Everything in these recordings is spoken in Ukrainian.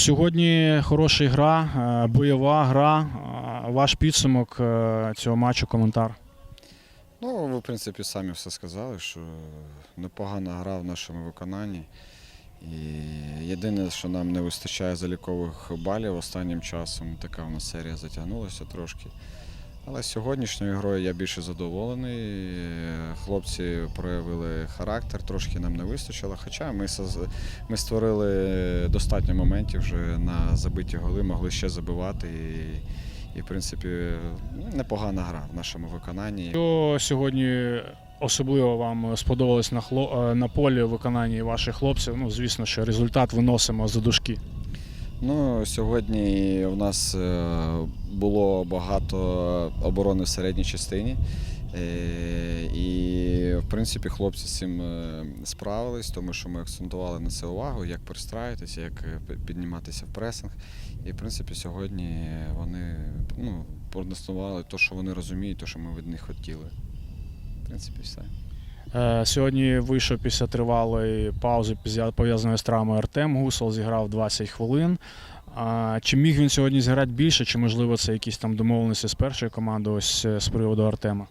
Сьогодні хороша гра, е, бойова гра. Е, Ваш підсумок е, цього матчу, коментар. Ну, ви, в принципі, самі все сказали, що непогана гра в нашому виконанні. І єдине, що нам не вистачає залікових балів останнім часом, така в нас серія затягнулася трошки. Але сьогоднішньою грою я більше задоволений. Хлопці проявили характер, трошки нам не вистачило. Хоча ми, ми створили достатньо моментів вже на забиті голи, могли ще забивати. І, і в принципі, непогана гра в нашому виконанні. Що сьогодні особливо вам сподобалось на, хло... на полі в виконанні ваших хлопців? Ну, звісно, що результат виносимо за дужки. Ну, сьогодні у нас е, було багато оборони в середній частині. Е, І, в принципі, хлопці з цим е, справились, тому що ми акцентували на це увагу, як перестраюватися, як підніматися в пресинг. І, в принципі, сьогодні вони ну, продемонстрували те, що вони розуміють, те, що ми від них хотіли. В принципі, все. Е, Сьогодні вийшов після тривалої паузи пов'язаної з травмою Артем Гусол, зіграв 20 хвилин. Чи міг він сьогодні зіграти більше, чи можливо це якісь там домовленості з першою командою ось е, з приводу Артема?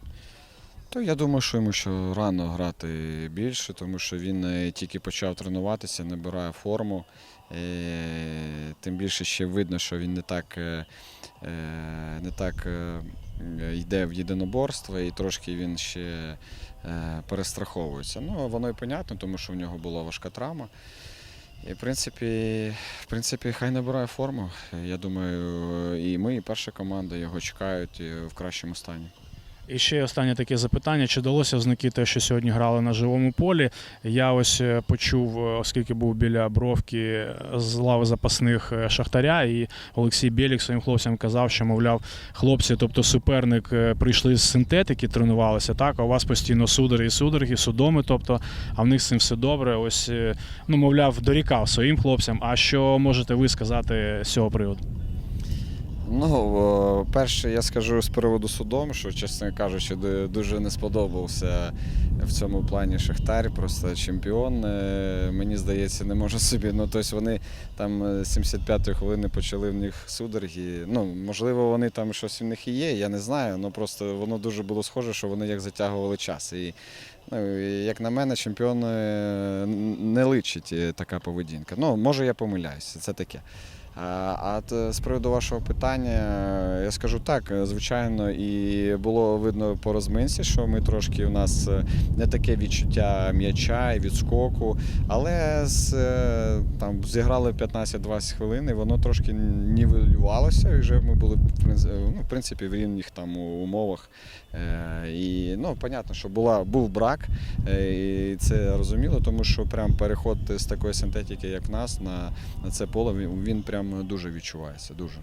То я думаю, що йому ще рано грати більше, тому що він е, тільки почав тренуватися, набирає форму. Е, Тим більше ще видно, що він не так, е, не так йде в єдиноборство і трошки він ще перестраховується. Ну, воно і понятно, тому що в нього була важка травма. І, в принципі, в принципі, хай набирає форму. Я думаю, і ми, і перша команда його чекають в кращому стані. І ще останнє таке запитання: чи вдалося взнаки те, що сьогодні грали на живому полі? Я ось е, почув, е, оскільки був біля бровки е, з лави запасних Шахтаря, і Олексій Білік своїм хлопцям казав, що мовляв, хлопці, тобто суперник, прийшли з синтетики, тренувалися, так, а у вас постійно судороги і судороги, судоми, тобто, а в них з цим все добре. Ось, ну, мовляв, дорікав своїм хлопцям. А що можете ви сказати з цього приводу? Ну, перше, я скажу з приводу судом, що, чесно кажучи, дуже не сподобався в цьому плані Шахтар, просто чемпіон. Е, Мені здається, не може собі. Ну, тобто вони там е, з 75-ї хвилини почали в них судороги. Ну, можливо, вони там щось в них і є, я не знаю. Ну просто воно дуже було схоже, що вони як затягували час. І, ну, як на мене, чемпіон е, не личить е, така поведінка. Ну, може, я помиляюся, це таке. А а з приводу вашого питання, е, я скажу так, е, звичайно, і було видно по розминці, що ми трошки у нас е, не таке відчуття м'яча і відскоку, але з, е, там зіграли 15-20 хвилин, і воно трошки нівелювалося, і вже ми були ну, в принципі в рівних там умовах. Е, І ну, понятно, що була, був брак, е, і це розуміло, тому що прям переход з такої синтетики, як в нас, на, на це поле, він, він думаю, дуже відчувається. Дуже.